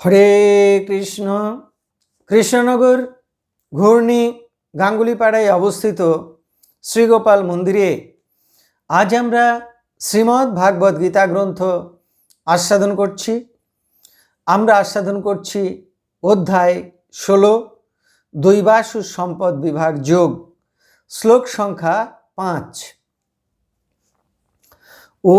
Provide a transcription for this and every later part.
হরে কৃষ্ণ। কৃষ্ণনগর ঘূর্ণি গাঙ্গুলিপাড়ায় অবস্থিত শ্রীগোপাল মন্দিরে আজ আমরা শ্রীমদ্ ভাগবত গীতা গ্রন্থ আস্বাদন করছি। আমরা আস্বাদন করছি অধ্যায় ষোলো দৈবাসু সম্পদ বিভাগ যোগ, শ্লোক সংখ্যা পাঁচ। ও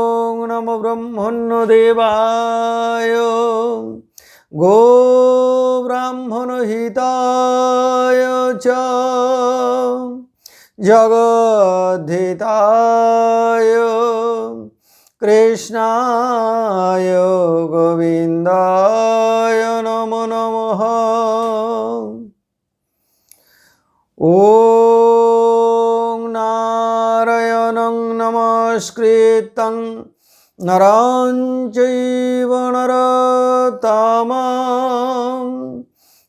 নম ব্রহ্মণ্য দেবায় গো ব্রাহ্মণ হিতায় চ জগদ্ধিতায় কৃষ্ণায় গোবিন্দায় নম নম ও নারায়ণ নমস্কৃতং নরঞ্চৈব নরতমাম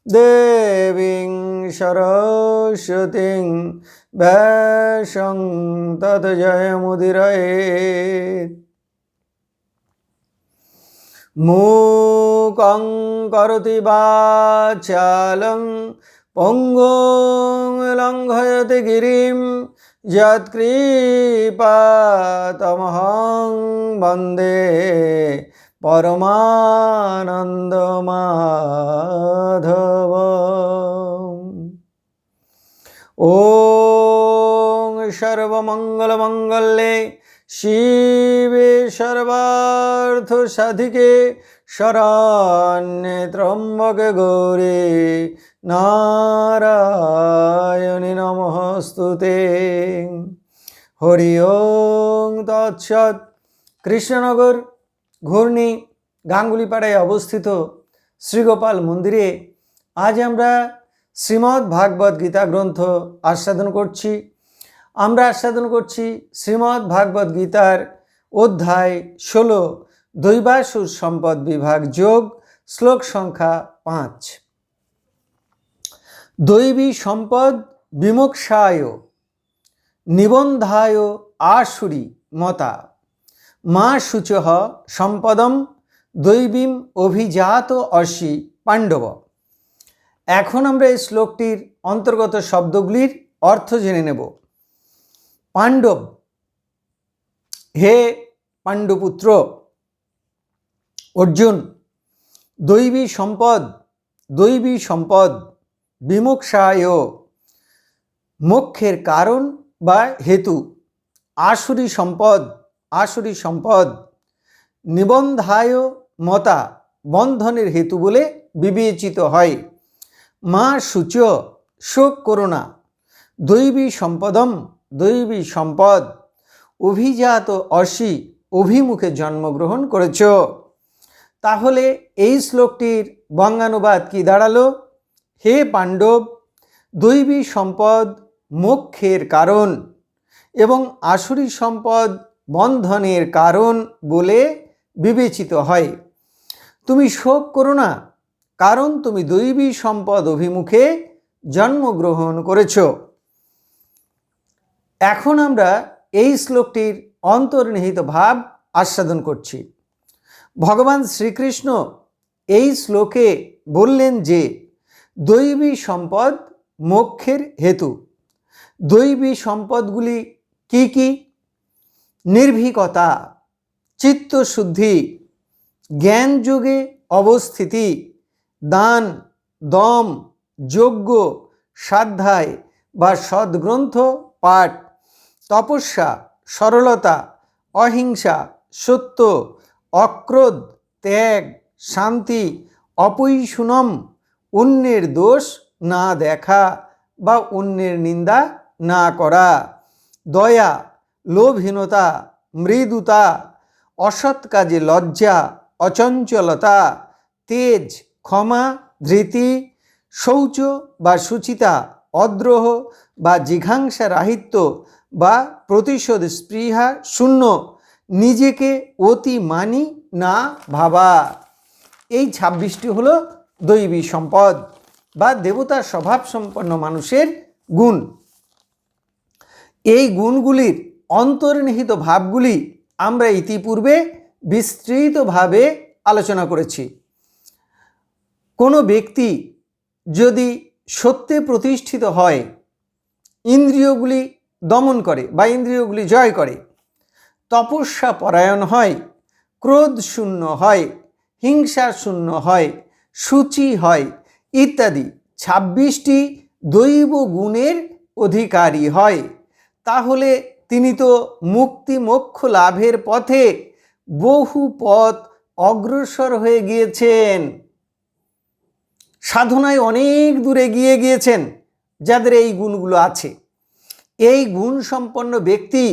দেবীং সরস্বতীং ভ্যাসং তত জয়মুদিরয়েত মূকং করতি বাচালং পঙ্গং লঙ্ঘয়তি গিরিম যৎকৃপাতমহং বন্দে পরমানন্দ মাধব ও সর্বমঙ্গলমঙ্গলে শিবে সর্বার্থ সাধিকে শরণ্যে ত্রম্বক গৌরে নারায়ণে নমস্তুতে। হরি ওং তৎসৎ। কৃষ্ণনগর ঘূর্ণি গাঙ্গুলিপাড়ায় অবস্থিত শ্রীগোপাল মন্দিরে আজ আমরা শ্রীমদ্ ভাগবত গীতা গ্রন্থ আস্বাদন করছি। আমরা আস্বাদন করছি শ্রীমদ্ ভাগবত গীতার অধ্যায় ষোলো। দৈবাসুর সম্পদ বিভাগ যোগ শ্লোক সংখ্যা পাঁচ। দৈবী সম্পদ বিমোক্ষায় নিবন্ধায় আসুরি মতা। মা শুচ সম্পদম দৈবীম অভিজাত অসি পাণ্ডব। এখন আমরা এই শ্লোকটির অন্তর্গত শব্দগুলির অর্থ জেনে নেব। পাণ্ডব, হে পাণ্ডুপুত্র অর্জুন, দৈবী সম্পদ দৈবী সম্পদ বিমুখ বিমুক্ষায় মোক্ষের কারণ বা হেতু, আসুরি সম্পদ আসুরি সম্পদ, নিবন্ধায় মতা, বন্ধনের হেতু বলে বিবেচিত হয়। মা সূচ, শোক করোনা দৈবী সম্পদম, দৈবী সম্পদ, অভিজাত অসি, অভিমুখে জন্মগ্রহণ করেছ। তাহলে এই শ্লোকটির বঙ্গানুবাদ কি দাঁড়াল? হে পাণ্ডব, দৈবী সম্পদ মোক্ষের কারণ এবং আসুরি সম্পদ বন্ধনের কারণ বলে বিবেচিত হয়। তুমি শোক করো না, কারণ তুমি দৈবী সম্পদ অভিমুখে জন্মগ্রহণ করেছ। এখন আমরা এই শ্লোকটির অন্তর্নিহিত ভাব আস্বাদন করছি। ভগবান শ্রীকৃষ্ণ এই শ্লোকে বললেন যে, দৈবী সম্পদ মোক্ষের হেতু। দৈবী সম্পদগুলি কি কি? নির্ভীকতা, চিত্তশুদ্ধি জ্ঞান যোগে অবস্থিতি, দান, দম, যজ্ঞ, সাধ্যায় বা সদ্গ্রন্থ পাঠ, তপস্যা, সরলতা, অহিংসা, সত্য অক্রোধ, ত্যাগ, শান্তি, অপৈশুনম, অন্যের দোষ না দেখা বা অন্যের নিন্দা না করা। দয়া, লোভহীনতা, মৃদুতা, অসৎ কাজে লজ্জা, অচঞ্চলতা, তেজ, ক্ষমা, ধৃতি, শৌচ বা সুচিতা, অদ্রোহ বা জিঘাংসা রাহিত্য বা প্রতিশোধ স্পৃহা শূন্য। নিজেকে অতি মানি না ভাবা। এই ছাব্বিশটি হলো দৈবী সম্পদ বা দেবতার স্বভাব সম্পন্ন মানুষের গুণ। এই গুণগুলির অন্তর্নিহিত ভাবগুলি আমরা ইতিপূর্বে বিস্তৃতভাবে আলোচনা করেছি। কোনো ব্যক্তি যদি সত্যে প্রতিষ্ঠিত হয়, ইন্দ্রিয়গুলি দমন করে বা ইন্দ্রিয়গুলি জয় করে তপস্যা পরায়ণ হয়, ক্রোধ শূন্য হয়, হিংসা শূন্য হয়, সূচি হয় ইত্যাদি। ছাব্বিশটি দৈব গুণের অধিকারী হয়। তাহলে তিনি তো মুক্তি মোক্ষ লাভের পথে বহু পথ অগ্রসর হয়ে গিয়েছেন। সাধনায় অনেক দূরে গিয়ে গিয়েছেন, যাদের এই গুণগুলো আছে। এই গুণ সম্পন্ন ব্যক্তি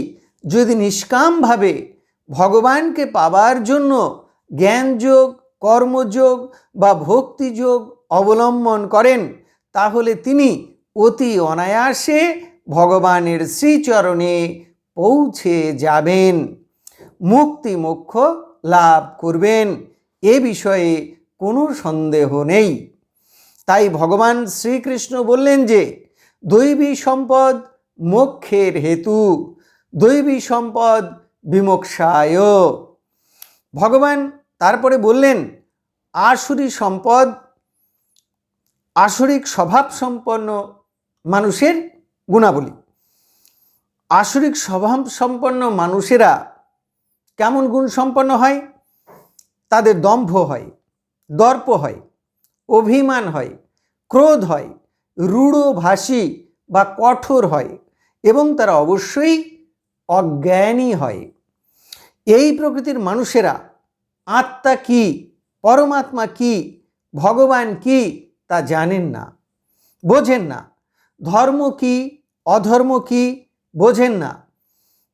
যদি নিষ্কামভাবে ভগবানকে পাবার জন্য জ্ঞানযোগ, কর্মযোগ বা ভক্তিযোগ অবলম্বন করেন, তাহলে তিনি অতি অনায়াসে ভগবানের শ্রীচরণে পৌঁছে যাবেন। মুক্তি মোক্ষ লাভ করবেন। এ বিষয়ে কোনো সন্দেহ নেই। তাই ভগবান শ্রীকৃষ্ণ বললেন যে, দৈবী সম্পদ মোক্ষের হেতু। দৈবী সম্পদ বিমোক্ষায়। ভগবান তারপরে বললেন আসুরি সম্পদ আসরিক স্বভাব সম্পন্ন মানুষের গুণাবলী। আসরিক স্বভাব সম্পন্ন মানুষেরা কেমন গুণ সম্পন্ন হয়? তাদের দম্ভ হয়, দর্প হয়, অভিমান হয়, ক্রোধ হয়, রূঢ়ভাষী বা কঠোর হয় এবং তারা অবশ্যই অজ্ঞানী হয়। এই প্রকৃতির মানুষেরা আত্মা কি, পরমাত্মা কি, ভগবান কি তা জানেন না, বোঝেন না। ধর্ম কি, অধর্ম কি, বোঝেন না।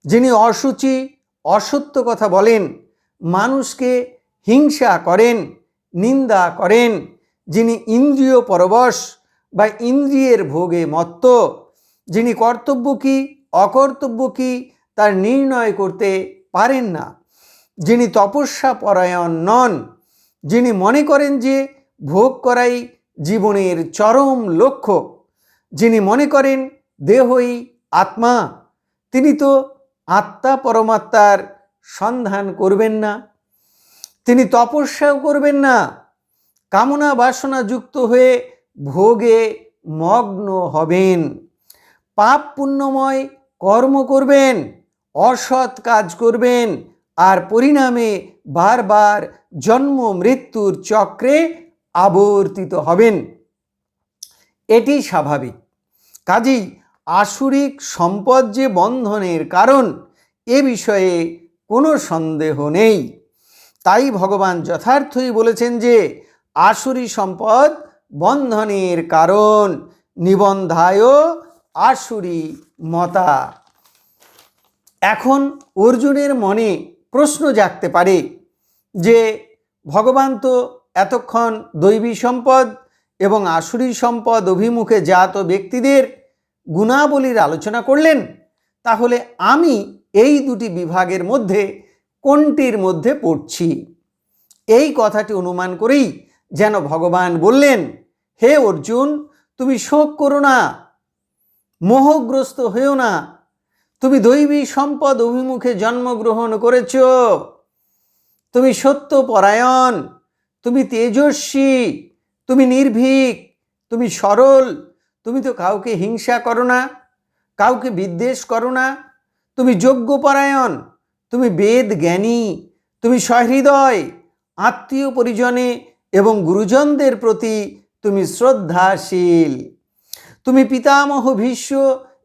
যিনি অসুচি অসত্য কথা বলেন, মানুষকে হিংসা করেন, নিন্দা করেন, যিনি ইন্দ্রিয় পরবশ বা ইন্দ্রিয়ের ভোগে মত্ত, যিনি কর্তব্য কি, অকর্তব্য কি তার নির্ণয় করতে পারেন না। যিনি তপস্যা পরায়ণ নন, যিনি মনে করেন যে ভোগ করাই জীবনের চরম লক্ষ্য, যিনি মনে করেন দেহই আত্মা, তিনি তো আত্মা পরমাত্মার সন্ধান করবেন না। তিনি তপস্যাও করবেন না। কামনা বাসনা যুক্ত হয়ে ভোগে মগ্ন হবেন। পাপ পুণ্যময় কর্ম করবেন। অসৎ কাজ করবেন আর পরিণামে বারবার জন্ম মৃত্যুর চক্রে আবর্তিত হবেন। এটি স্বাভাবিক। কাজেই আসুরিক সম্পদ যে বন্ধনের কারণ, এ বিষয়ে কোনো সন্দেহ নেই। তাই ভগবান যথার্থই বলেছেন যে, আসুরি সম্পদ বন্ধনের কারণ নিবন্ধায় আসুরি মতা। এখন অর্জুনের মনে প্রশ্ন জাগতে পারে যে, ভগবান তো এতক্ষণ দৈবী সম্পদ এবং আসুরি সম্পদ অভিমুখে জাত ব্যক্তিদের গুণাবলীর আলোচনা করলেন, তাহলে আমি এই দুটি বিভাগের মধ্যে কোনটির মধ্যে পড়ছি? এই কথাটি অনুমান করেই যেন ভগবান বললেন, হে অর্জুন, তুমি শোক করো না, মোহগ্রস্ত হয়েও না তুমি দৈবী সম্পদ অভিমুখে জন্মগ্রহণ করেছ। তুমি সত্য পরায়ণ, তুমি তেজস্বী, তুমি নির্ভীক, তুমি সরল, তুমি তো কাউকে হিংসা করো না, কাউকে বিদ্বেষ করো না। তুমি যোগ্যপরায়ণ তুমি বেদ জ্ঞানী, তুমি সহৃদয়, আত্মীয় পরিজনে এবং গুরুজনদের প্রতি তুমি শ্রদ্ধাশীল। তুমি পিতামহ ভীষ্ম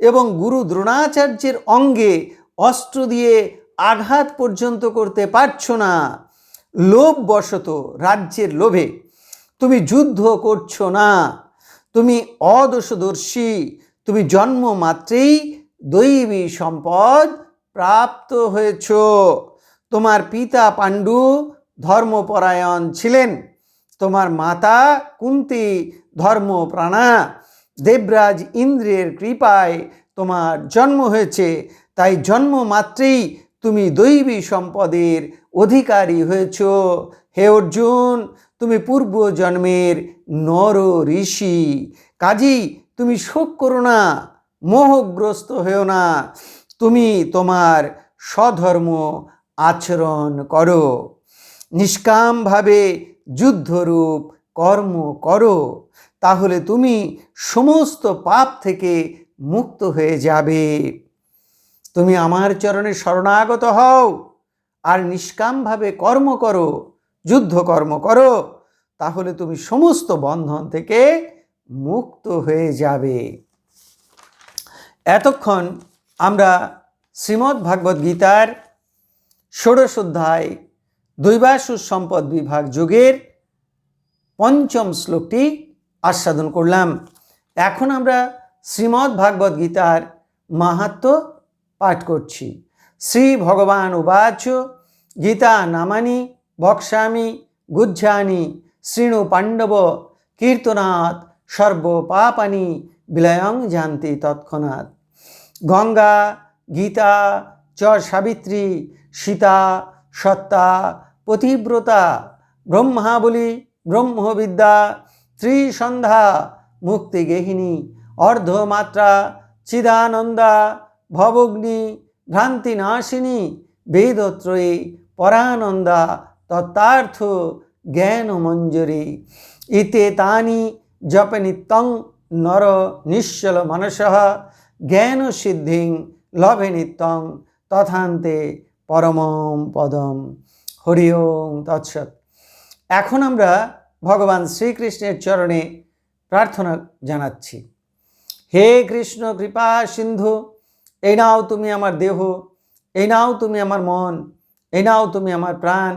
এবং গুরু দ্রোণাচার্যের অঙ্গে অস্ত্র দিয়ে আঘাত পর্যন্ত করতে পারছ না। লোভবশত রাজ্যের লোভে তুমি যুদ্ধ করছ না। তুমি অদোষদর্শী, তুমি জন্ম মাত্রেই দৈবী সম্পদ প্রাপ্ত হয়েছ। তোমার পিতা পাণ্ডু ধর্মপরায়ণ ছিলেন। তোমার মাতা কুন্তি ধর্ম প্রাণা দেবরাজ ইন্দ্রের কৃপায় তোমার জন্ম হয়েছে। তাই জন্ম মাত্রেই তুমি দৈবী সম্পদের অধিকারী হয়েছ। হে অর্জুন, তুমি পূর্ব জন্মের নর ঋষি। কাজী, তুমি শোক করো না, মোহগ্রস্ত হয়েও না। তুমি তোমার স্বধর্ম আচরণ করো। নিষ্কামভাবে যুদ্ধরূপ কর্ম করো। তাহলে তুমি সমস্ত পাপ থেকে মুক্ত হয়ে যাবে। তুমি আমার চরণে শরণাগত হও আর নিষ্কামভাবে কর্ম করো, যুদ্ধ কর্ম করো, তাহলে তুমি সমস্ত বন্ধন থেকে মুক্ত হয়ে যাবে। এতক্ষণ আমরা শ্রীমদ্ ভাগবত গীতার ষোড়শ অধ্যায় দৈবাসু সম্পদ বিভাগ যুগের পঞ্চম শ্লোকটি আস্বাদন করলাম। এখন আমরা শ্রীমদ্ ভাগবত গীতার মাহাত্ম পাঠ করছি। শ্রী ভগবান উবাচ, গীতা নামানি বক্সামি গুজ্জানি শৃণু পাণ্ডব, কীর্তনাথ সর্ব পাপানি বিলয়ং জানতি তৎক্ষণাৎ। গঙ্গা, গীতা চ সাবিত্রী, সীতা, সত্তা, পতিব্রতা, ব্রহ্মাবলী, ব্রহ্মবিদ্যা ত্রিসন্ধ্যা মুক্তিগেহিনী অর্ধমাত্রা চিদানন্দা, ভবগ্নি, ভ্রান্তিনাশিনী, বেদত্রয়ী, পরানন্দা, তত্ত্বার্থ জ্ঞানমঞ্জরি। ইতে তানি জপ নিত্যং নর নিশ্চল মনস জ্ঞান সিদ্ধিং লভে নিত্যং তথান্তে পরমম পদম। হরি ওম, তৎসৎ। এখন আমরা ভগবান শ্রীকৃষ্ণের চরণে প্রার্থনা জানাচ্ছি। হে কৃষ্ণ, কৃপা, সিন্ধু, এই নাও তুমি আমার দেহ, এই নাও তুমি আমার মন, এই নাও তুমি আমার প্রাণ,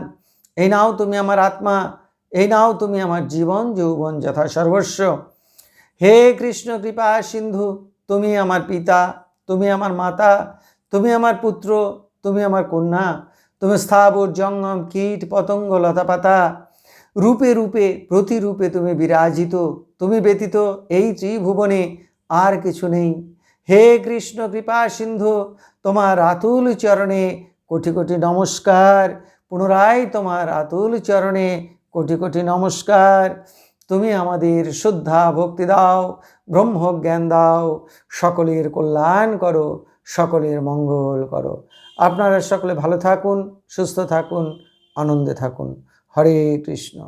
এই নাও তুমি আমার আত্মা, এই নাও তুমি আমার জীবন, যৌবন যথা সর্বস্ব। হে কৃষ্ণ, কৃপা, সিন্ধু, তুমি আমার পিতা, তুমি আমার মাতা, তুমি আমার পুত্র, তুমি আমার কন্যা, তুমি স্থাবর, জঙ্গম, কীট, পতঙ্গ, লতাপাতা রূপে রূপে, প্রতিরূপে তুমি বিরাজিত, তুমি ব্যতীত এই ত্রিভুবনে আর কিছু নেই। হে কৃষ্ণ কৃপা সিন্ধু, তোমার আতুল চরণে কোটি কোটি নমস্কার। পুনরায় তোমার আতুল চরণে কোটি কোটি নমস্কার। তুমি আমাদের শ্রদ্ধা ভক্তি দাও, ব্রহ্মজ্ঞান দাও, সকলের কল্যাণ করো, সকলের মঙ্গল করো। আপনারা সকলে ভালো থাকুন, সুস্থ থাকুন, আনন্দে থাকুন। হরে কৃষ্ণ